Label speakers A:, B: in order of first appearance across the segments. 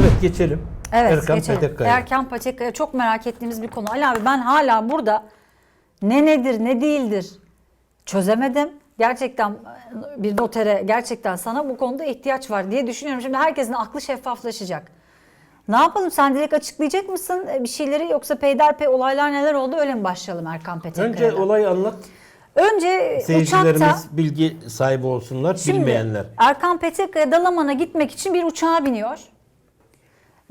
A: Evet geçelim.
B: Evet
A: Erkan
B: geçelim.
A: Petekkaya.
B: Erkan Petekkaya çok merak ettiğimiz bir konu. Ali abi ben hala burada ne nedir ne değildir çözemedim. Gerçekten e, bir notere gerçekten sana bu konuda ihtiyaç var diye düşünüyorum. Şimdi herkesin aklı şeffaflaşacak. Ne yapalım sen direkt açıklayacak mısın e, bir şeyleri yoksa peyderpey olaylar neler oldu öyle mi başlayalım Erkan Petekkaya'dan?
A: Önce olayı anlat.
B: Önce
A: Seyircilerimiz
B: uçakta
A: bilgi sahibi olsunlar,
B: Şimdi
A: bilmeyenler.
B: Erkan Petekkaya Dalaman'a gitmek için bir uçağa biniyor.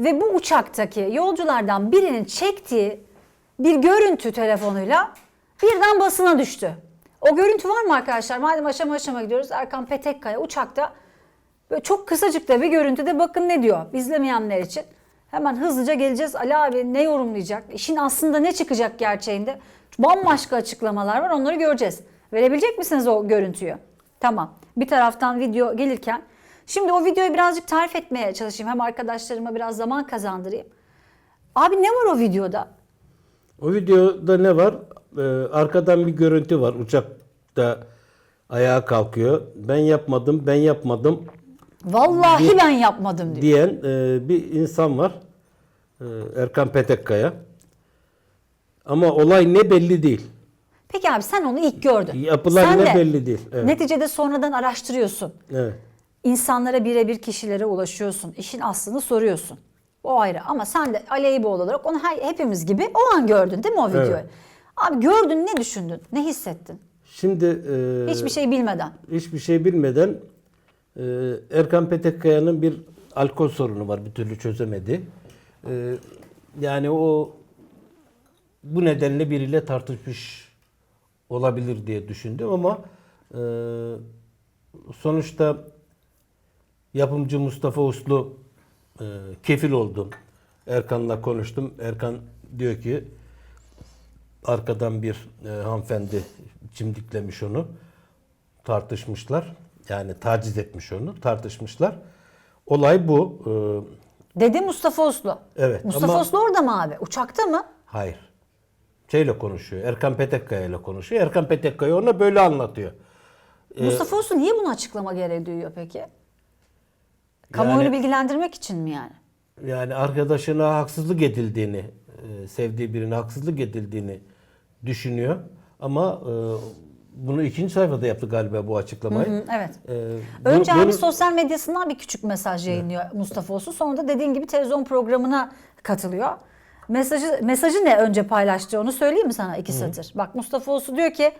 B: Ve bu uçaktaki yolculardan birinin çektiği bir görüntü telefonuyla birden basına düştü. O görüntü var mı arkadaşlar? Madem aşama aşama gidiyoruz. Erkan Petekkaya uçakta böyle çok kısacık da bir görüntüde bakın ne diyor izlemeyenler için. Hemen hızlıca geleceğiz. Ali abi ne yorumlayacak? İşin aslında ne çıkacak gerçeğinde? Bambaşka açıklamalar var onları göreceğiz. Verebilecek misiniz o görüntüyü? Tamam. Bir taraftan video gelirken. Şimdi o videoyu birazcık tarif etmeye çalışayım. Hem arkadaşlarıma biraz zaman kazandırayım. Abi ne var o videoda?
A: O videoda ne var? Ee, arkadan bir görüntü var. Uçakta ayağa kalkıyor. Ben yapmadım, ben yapmadım
B: Vallahi ben yapmadım diyor.
A: diyen e, bir insan var. Ee, Erkan Petekkaya. Ama olay ne belli değil.
B: Peki abi sen onu ilk gördün.
A: Yapılan
B: sen
A: ne
B: de
A: belli değil. Evet.
B: Neticede sonradan araştırıyorsun.
A: Evet.
B: İnsanlara birebir kişilere ulaşıyorsun. İşin aslını soruyorsun. O ayrı ama sen de Aleyhiboğlu olarak onu her- hepimiz gibi o an gördün değil mi o videoyu?
A: Evet.
B: Abi gördün ne düşündün? Ne hissettin?
A: Şimdi e,
B: Hiçbir şey bilmeden.
A: hiçbir şey bilmeden e, Erkan Petekkaya'nın bir alkol sorunu var bir türlü çözemedi. E, yani o bu nedenle biriyle tartışmış olabilir diye düşündüm ama e, sonuçta yapımcı Mustafa Uslu e, kefil oldum. Erkan'la konuştum. Erkan diyor ki arkadan bir e, hanımefendi çimdiklemiş onu. Tartışmışlar. Yani taciz etmiş onu. Tartışmışlar. Olay bu. E,
B: Dedi Mustafa Uslu.
A: Evet,
B: Mustafa
A: ama-
B: Uslu orada mı abi? Uçakta mı?
A: hayır. Şeyle konuşuyor. Erkan Petekkaya ile konuşuyor. Erkan Petekkaya ona böyle anlatıyor. Ee,
B: Mustafa Uslu niye bunu açıklama gereği duyuyor peki? Kamuoyunu
A: Yani-
B: bilgilendirmek için mi yani?
A: Yani arkadaşına haksızlık edildiğini, e, sevdiği birine haksızlık edildiğini düşünüyor. Ama e, bunu ikinci sayfada yaptı galiba bu açıklamayı.
B: Hı, evet.
A: E, bu-
B: Önce
A: bunu-
B: abi sosyal medyasından bir küçük mesaj yayınlıyor Mustafa Uslu. Sonra da dediğin gibi televizyon programına katılıyor. Mesajı mesajı ne önce paylaştı onu söyleyeyim mi sana iki satır? Bak Mustafa Uslu diyor ki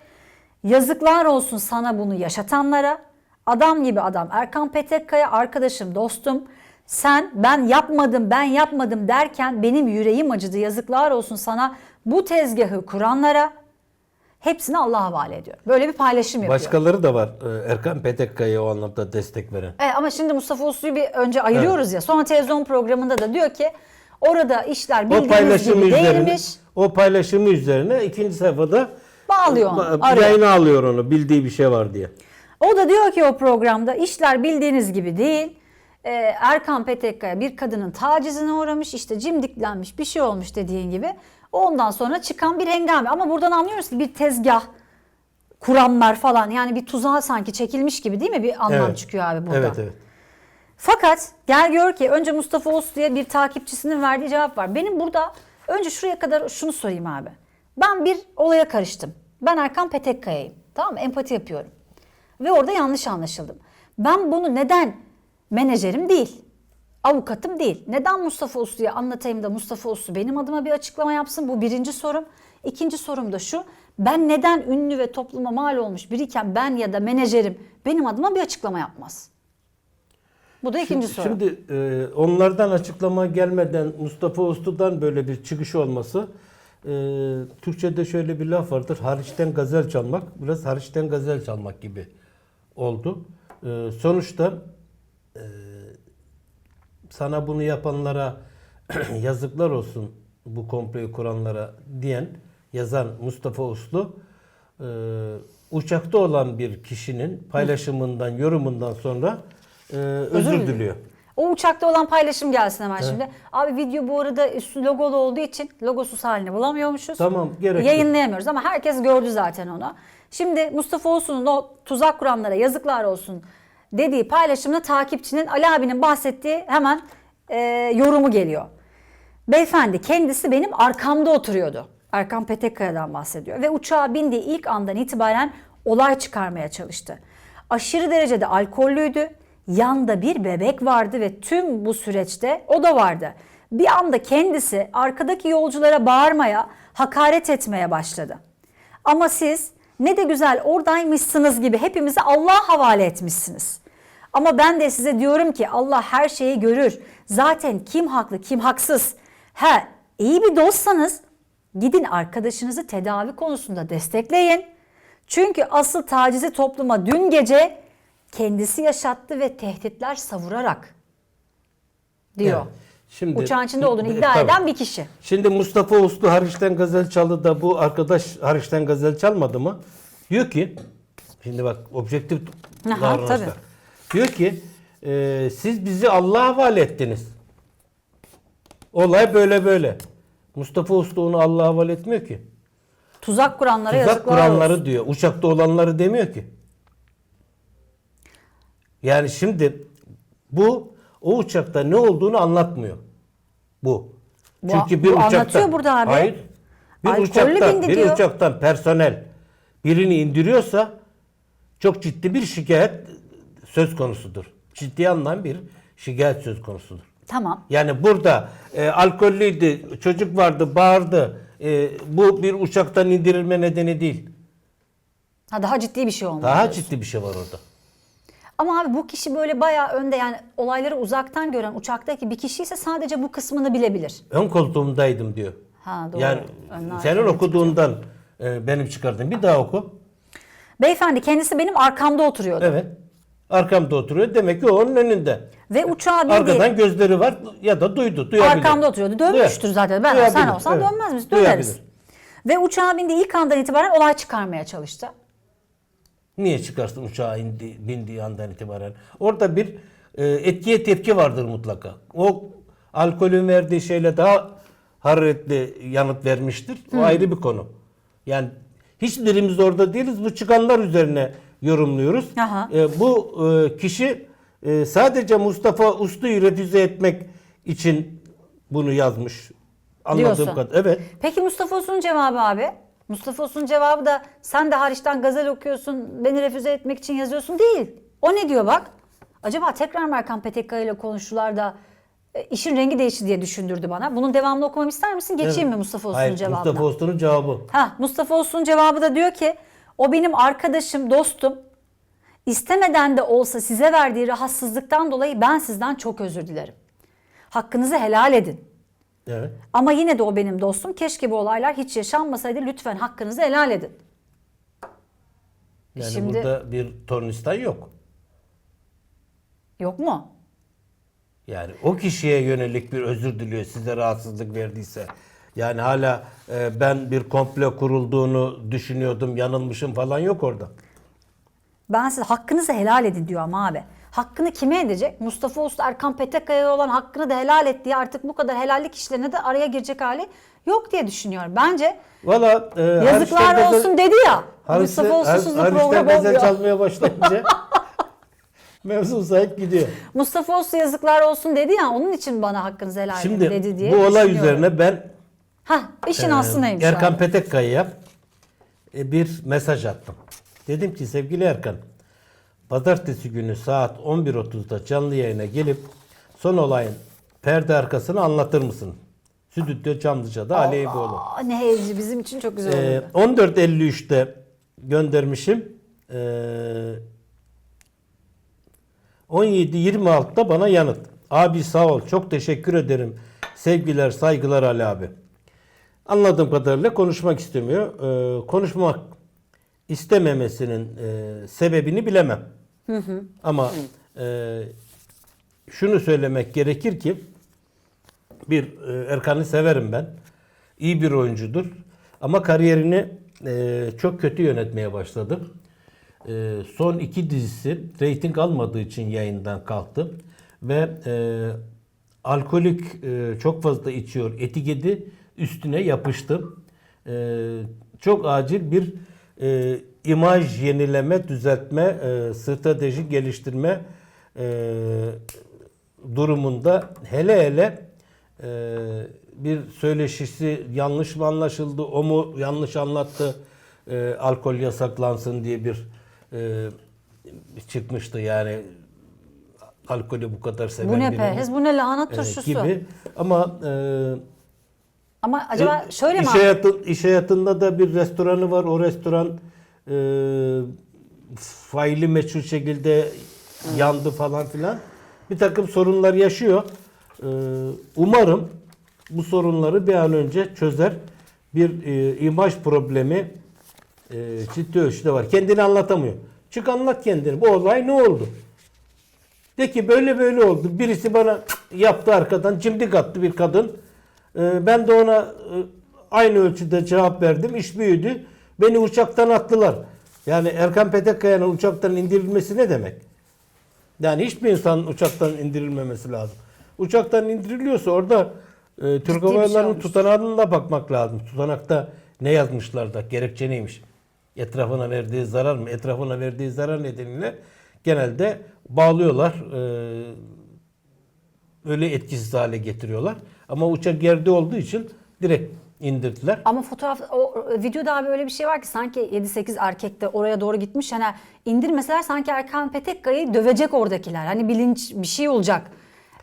B: yazıklar olsun sana bunu yaşatanlara. Adam gibi adam Erkan Petekkaya arkadaşım dostum. Sen ben yapmadım ben yapmadım derken benim yüreğim acıdı yazıklar olsun sana bu tezgahı kuranlara. Hepsini Allah'a havale ediyor. Böyle bir paylaşım yapıyor.
A: Başkaları da var e, Erkan Petekkaya'ya o anlamda destek veren.
B: E, ama şimdi Mustafa Uslu'yu bir önce ayırıyoruz ya. Sonra televizyon programında da diyor ki orada işler bildiğiniz gibi
A: üzerine,
B: değilmiş.
A: o paylaşımı üzerine ikinci sayfada
B: Bağlıyor onu,
A: ba-
B: arıyor.
A: yayına alıyor onu bildiği bir şey var diye.
B: O da diyor ki o programda işler bildiğiniz gibi değil. E, Erkan Petekkaya bir kadının tacizine uğramış işte cimdiklenmiş bir şey olmuş dediğin gibi. Ondan sonra çıkan bir hengame. Ama buradan anlıyoruz ki bir tezgah kuranlar falan yani bir tuzağa sanki çekilmiş gibi değil mi bir anlam
A: Evet.
B: çıkıyor abi burada.
A: Evet evet.
B: Fakat gel gör ki önce Mustafa Uslu'ya bir takipçisinin verdiği cevap var. Benim burada önce şuraya kadar şunu sorayım abi. Ben bir olaya karıştım. Ben Erkan Petekkaya'yım. Tamam mı? Empati yapıyorum. Ve orada yanlış anlaşıldım. Ben bunu neden menajerim değil, avukatım değil. Neden Mustafa Uslu'ya anlatayım da Mustafa Uslu benim adıma bir açıklama yapsın? Bu birinci sorum. İkinci sorum da şu. Ben neden ünlü ve topluma mal olmuş biriyken ben ya da menajerim benim adıma bir açıklama yapmaz? Bu da ikinci
A: Şimdi,
B: soru.
A: şimdi e, onlardan açıklama gelmeden Mustafa Uslu'dan böyle bir çıkış olması e, Türkçe'de şöyle bir laf vardır. Hariçten gazel çalmak biraz hariçten gazel çalmak gibi oldu. E, sonuçta e, sana bunu yapanlara yazıklar olsun bu komployu kuranlara diyen yazan Mustafa Uslu e, uçakta olan bir kişinin paylaşımından yorumundan sonra e, özür
B: diliyor.
A: diliyor.
B: O uçakta olan paylaşım gelsin hemen şimdi. Abi video bu arada üstü logolu olduğu için logosuz halini bulamıyormuşuz.
A: Tamam, gerek yok.
B: Yayınlayamıyoruz ama herkes gördü zaten onu. Şimdi Mustafa Olsun'un o tuzak kuranlara yazıklar olsun dediği paylaşımda takipçinin Ali abinin bahsettiği hemen e, yorumu geliyor. Beyefendi kendisi benim arkamda oturuyordu. Erkan Petekkaya'dan bahsediyor. Ve uçağa bindiği ilk andan itibaren olay çıkarmaya çalıştı. Aşırı derecede alkollüydü. Yanda bir bebek vardı ve tüm bu süreçte o da vardı. Bir anda kendisi arkadaki yolculara bağırmaya, hakaret etmeye başladı. Ama siz ne de güzel oradaymışsınız gibi hepimizi Allah'a havale etmişsiniz. Ama ben de size diyorum ki Allah her şeyi görür. Zaten kim haklı kim haksız. He iyi bir dostsanız gidin arkadaşınızı tedavi konusunda destekleyin. Çünkü asıl tacizi topluma dün gece kendisi yaşattı ve tehditler savurarak diyor.
A: Evet. Şimdi-
B: Uçağın içinde olduğunu iddia
A: Tabii.
B: eden bir kişi.
A: Şimdi Mustafa Uslu hariçten gazel çaldı da bu arkadaş hariçten gazel çalmadı mı? Diyor ki, şimdi bak objektif
B: Aha, tabii.
A: Diyor ki, e, siz bizi Allah'a havale ettiniz. Olay böyle böyle. Mustafa Uslu onu Allah'a havale etmiyor ki.
B: Tuzak kuranlara
A: Tuzak
B: yazıklar
A: kuranları
B: olsun.
A: diyor. Uçakta olanları demiyor ki. Yani şimdi bu o uçakta ne olduğunu anlatmıyor. Bu.
B: Bu-
A: Çünkü bir
B: bu
A: uçakta
B: anlatıyor burada abi.
A: Hayır. Bir
B: Alkollü
A: uçaktan bir
B: diyor.
A: uçaktan personel birini indiriyorsa çok ciddi bir şikayet söz konusudur. Ciddi anlamda bir şikayet söz konusudur.
B: Tamam.
A: Yani burada e, alkollüydü, çocuk vardı, bağırdı. E, bu bir uçaktan indirilme nedeni değil.
B: Ha, daha ciddi bir şey olmalı.
A: Daha ciddi bir şey var orada.
B: Ama abi bu kişi böyle bayağı önde yani olayları uzaktan gören uçaktaki bir kişi ise sadece bu kısmını bilebilir.
A: Ön koltuğumdaydım diyor.
B: Ha doğru.
A: Yani
B: Önler
A: senin okuduğundan e, benim çıkardığım bir daha oku.
B: Beyefendi kendisi benim arkamda oturuyordu.
A: Evet. Arkamda oturuyor. Demek ki o onun önünde.
B: Ve uçağa bindi.
A: Arkadan gözleri var ya da duydu, duyabilir.
B: Arkamda oturuyordu. Dönmüştür
A: Duyar-
B: zaten. Ben
A: duyabilir,
B: sen olsan
A: evet.
B: dönmez miyiz? Döneriz.
A: Duyabilir.
B: Ve uçağa bindi ilk andan itibaren olay çıkarmaya çalıştı.
A: Niye çıkarsın uçağa indi, bindiği andan itibaren? Orada bir e, etkiye tepki vardır mutlaka. O alkolün verdiği şeyle daha hararetli yanıt vermiştir. O ayrı bir konu. Yani hiçbirimiz orada değiliz. Bu çıkanlar üzerine yorumluyoruz.
B: Aha.
A: E, bu e, kişi e, sadece Mustafa Uslu'yu refüze etmek için bunu yazmış. Anladığım
B: Diyorsun.
A: kadar. Evet.
B: Peki Mustafa Uslu'nun cevabı abi? Mustafa Uslu'nun cevabı da sen de hariçten gazel okuyorsun, beni refüze etmek için yazıyorsun değil. O ne diyor bak? Acaba tekrar mı Erkan Petekkaya ile konuştular da e, işin rengi değişti diye düşündürdü bana. Bunun devamını okumamı ister misin? Geçeyim mi Mustafa Uslu'nun
A: Hayır,
B: cevabına?
A: Mustafa Uslu'nun cevabı.
B: Ha, Mustafa Uslu'nun cevabı da diyor ki o benim arkadaşım, dostum. İstemeden de olsa size verdiği rahatsızlıktan dolayı ben sizden çok özür dilerim. Hakkınızı helal edin.
A: Evet.
B: Ama yine de o benim dostum. Keşke bu olaylar hiç yaşanmasaydı. Lütfen hakkınızı helal edin.
A: Yani
B: Şimdi-
A: burada bir tornistan yok.
B: Yok mu?
A: Yani o kişiye yönelik bir özür diliyor size rahatsızlık verdiyse. Yani hala e, ben bir komplo kurulduğunu düşünüyordum, yanılmışım falan yok orada.
B: Ben size hakkınızı helal edin diyor ama abi. Hakkını kime edecek? Mustafa Usta Erkan Petekkaya'ya olan hakkını da helal et diye artık bu kadar helallik işlerine de araya girecek hali yok diye düşünüyorum. Bence
A: Valla e,
B: yazıklar
A: gazel-
B: olsun dedi ya.
A: Hariçten-
B: Mustafa Ustasız da
A: Hariçten
B: program olmuyor.
A: çalmaya başlayınca mevzu uzayıp gidiyor.
B: Mustafa Usta yazıklar olsun dedi ya onun için bana hakkınızı helal edin
A: Şimdi
B: dedi diye
A: bu olay üzerine ben
B: Hah işin
A: e,
B: aslı neymiş
A: Erkan? Petekkaya'ya e, bir mesaj attım. Dedim ki sevgili Erkan, pazartesi günü saat 11.30'da canlı yayına gelip son olayın perde arkasını anlatır mısın? Stüdyo Çamlıca'da Ali Eyüboğlu.
B: Ne heyecanlı bizim için çok güzel
A: Ee,
B: oldu.
A: 14.53'te göndermişim. Ee, 17.26'da bana yanıt. Abi sağ ol. Çok teşekkür ederim. Sevgiler, saygılar Ali abi. Anladığım kadarıyla konuşmak istemiyor. Ee, konuşmak istememesinin e, sebebini bilemem. Ama e, şunu söylemek gerekir ki bir e, Erkan'ı severim ben. İyi bir oyuncudur. Ama kariyerini e, çok kötü yönetmeye başladı. E, son iki dizisi reyting almadığı için yayından kalktı. Ve e, alkolik e, çok fazla içiyor etiketi üstüne yapıştı. E, çok acil bir e, imaj yenileme, düzeltme, e, strateji geliştirme e, durumunda hele hele e, bir söyleşisi yanlış mı anlaşıldı, o mu yanlış anlattı, e, alkol yasaklansın diye bir e, çıkmıştı yani alkolü bu kadar seven
B: Bu ne
A: birinin,
B: perhiz, bu ne lahana
A: e,
B: turşusu.
A: gibi ama e,
B: Ama acaba
A: e,
B: şöyle mi?
A: iş, hayatı, iş hayatında da bir restoranı var. O restoran e, faili meçhul şekilde yandı falan filan. Bir takım sorunlar yaşıyor. E, umarım bu sorunları bir an önce çözer. Bir e, imaj problemi e, ciddi ölçüde var. Kendini anlatamıyor. Çık anlat kendini. Bu olay ne oldu? De ki böyle böyle oldu. Birisi bana yaptı arkadan cimdik attı bir kadın. Ee, ben de ona e, aynı ölçüde cevap verdim. İş büyüdü. Beni uçaktan attılar. Yani Erkan Petekkaya'nın uçaktan indirilmesi ne demek? Yani hiçbir insan uçaktan indirilmemesi lazım. Uçaktan indiriliyorsa orada e, Türk Hava
B: şey
A: Yolları'nın tutanağına da bakmak lazım. Tutanakta ne yazmışlar da gerekçe neymiş? Etrafına verdiği zarar mı? Etrafına verdiği zarar nedeniyle genelde bağlıyorlar. e, öyle etkisiz hale getiriyorlar. Ama uçak yerde olduğu için direkt indirdiler.
B: Ama fotoğraf, o videoda abi öyle bir şey var ki sanki 7-8 erkek de oraya doğru gitmiş. Hani indirmeseler sanki Erkan Petekkaya'yı dövecek oradakiler. Hani bilinç bir şey olacak.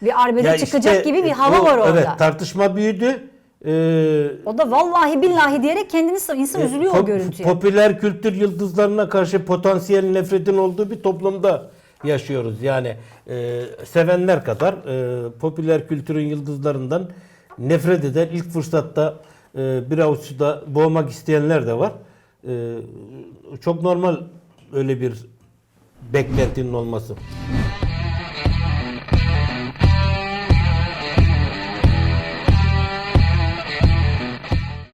B: Bir arbede
A: Ya
B: çıkacak
A: işte,
B: gibi bir
A: e,
B: hava
A: o-
B: var orada.
A: Evet tartışma büyüdü. Ee,
B: O da vallahi billahi diyerek kendini insan üzülüyor o
A: pop-
B: görüntüye.
A: Popüler kültür yıldızlarına karşı potansiyel nefretin olduğu bir toplumda yaşıyoruz. Yani e, sevenler kadar e, popüler kültürün yıldızlarından nefret eden ilk fırsatta e, bir avuç suda boğmak isteyenler de var. E, çok normal öyle bir beklentinin olması.